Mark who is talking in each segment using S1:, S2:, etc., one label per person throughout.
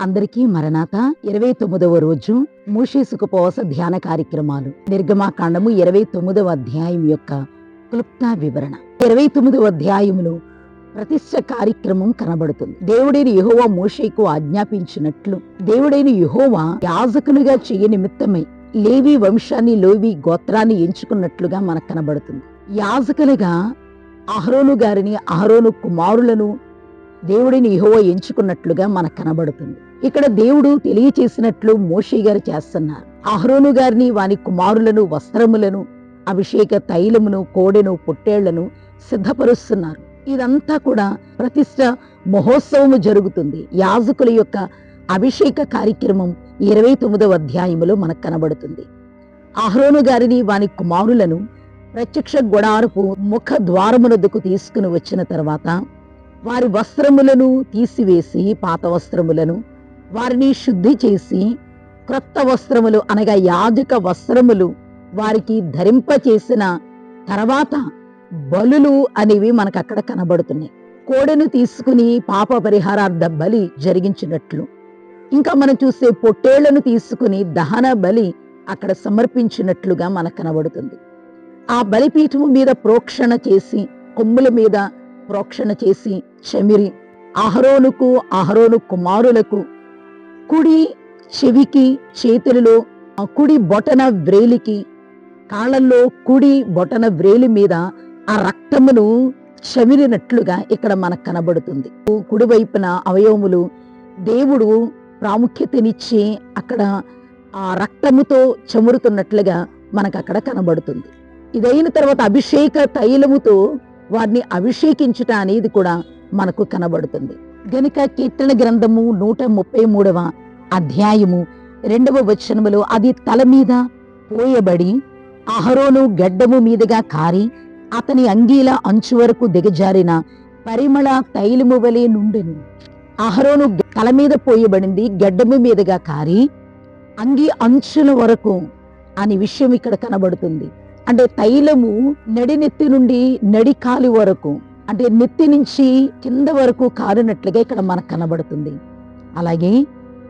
S1: అందరికీ మరణాత. ఇరవై తొమ్మిదవ రోజు మూషేసుకుపోవస ధ్యాన కార్యక్రమాలు. నిర్గమాకాండము ఇరవై తొమ్మిదవ అధ్యాయం యొక్క క్లుప్త వివరణ. ఇరవై తొమ్మిదవ అధ్యాయములో ప్రతిష్ట కార్యక్రమం కనబడుతుంది. దేవుడైన యెహోవా మోషేకు ఆజ్ఞాపించినట్లు దేవుడైన యెహోవా యాజకునిగా చెయ్య నిమిత్తమై లేవి వంశాన్ని లోవి గోత్రాన్ని ఎంచుకున్నట్లుగా మనకు కనబడుతుంది. యాజకులుగా అహరోను గారిని అహరోను కుమారులను దేవుడిని యెహోవా ఎంచుకున్నట్లుగా మనకు కనబడుతుంది. ఇక్కడ దేవుడు తెలియచేసినట్లు మోషే గారు చేస్తున్నారు. అహ్రోను గారిని వాని కుమారులను వస్త్రములను అభిషేక తైలమును కోడెను పొట్టేళ్ళను సిద్ధపరుస్తున్నారు. ఇదంతా కూడా ప్రతిష్ట మహోత్సవము జరుగుతుంది. యాజకుల యొక్క అభిషేక కార్యక్రమం ఇరవై తొమ్మిదవ అధ్యాయములో మనకు కనబడుతుంది. అహ్రోను గారిని వాని కుమారులను ప్రత్యక్ష గుడారపు ముఖ ద్వారమునొద్దకు తీసుకుని వచ్చిన తర్వాత వారి వస్త్రములను తీసివేసి పాత వస్త్రములను వారిని శుద్ధి చేసి క్రొత్త వస్త్రములు అనగా యాజక వస్త్రములు వారికి ధరింపచేసిన తర్వాత బలులు అనేవి మనకు అక్కడ కనబడుతున్నాయి. కోడెను తీసుకుని పాప పరిహారార్థ బలి జరిగించినట్లు. ఇంకా మనం చూసే పొట్టేళ్ళను తీసుకుని దహన బలి అక్కడ సమర్పించినట్లుగా మనకు కనబడుతుంది. ఆ బలిపీఠము మీద ప్రోక్షణ చేసి కొమ్ముల మీద ప్రోక్షణ చేసి చమిరి అహరోనుకు అహరోను కుమారులకు కుడి చెవికి చేతులలో ఆ కుడి బొటన వ్రేలికి కాళ్ళల్లో కుడి బొటన వ్రేలి మీద ఆ రక్తమును చమిరినట్లుగా ఇక్కడ మనకు కనబడుతుంది. కుడివైపున అవయవములు దేవుడు ప్రాముఖ్యతనిచ్చి అక్కడ ఆ రక్తముతో చమురుతున్నట్లుగా మనకు అక్కడ కనబడుతుంది. ఇదైన తర్వాత అభిషేక తైలముతో వారిని అభిషేకించుట అనేది కూడా మనకు కనబడుతుంది. గనుక కీర్తన గ్రంథము నూట ముప్పై మూడవ అధ్యాయము రెండవ వచనములో అది తల మీద పోయబడి అహరోను గడ్డము మీదుగా కారి అతని అంగీల అంచు వరకు దిగజారిన పరిమళ తైలము వలె నుండెను. అహరోను తల మీద పోయబడింది గడ్డము మీదుగా కారి అంగి అంచుల వరకు అనే విషయం ఇక్కడ కనబడుతుంది. అంటే తైలము నడినెత్తి నుండి నడికాలి వరకు అంటే నెత్తి నుంచి కింద వరకు కారినట్లుగా ఇక్కడ మనకు కనబడుతుంది. అలాగే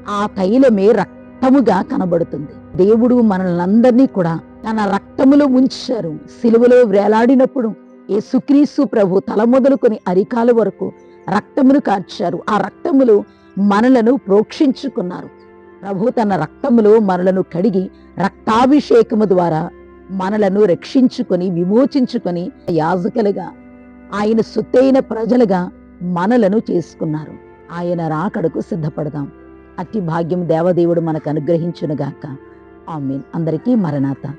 S1: ఆ తైలమే రక్తముగా కనబడుతుంది. దేవుడు మనల్ని కూడా తన రక్తములో ఉంచారు. సిలువలో వేలాడినప్పుడు యేసుక్రీస్తు ప్రభు తల మొదలుకొని అరికాల వరకు రక్తమును కార్చారు. ఆ రక్తములు మనలను ప్రోక్షించుకున్నారు. ప్రభు తన రక్తములో మనలను కడిగి రక్తాభిషేకము ద్వారా మనలను రక్షించుకొని విమోచించుకొని యాజకులుగా ఆయన సుత్తైన ప్రజలుగా మనలను చేసుకున్నారు. ఆయన రాకడకు సిద్ధపడదాం. అట్టి భాగ్యం దేవదేవుడు మనకు అనుగ్రహించునుగాక. ఆమెన్. అందరికీ మరణాత.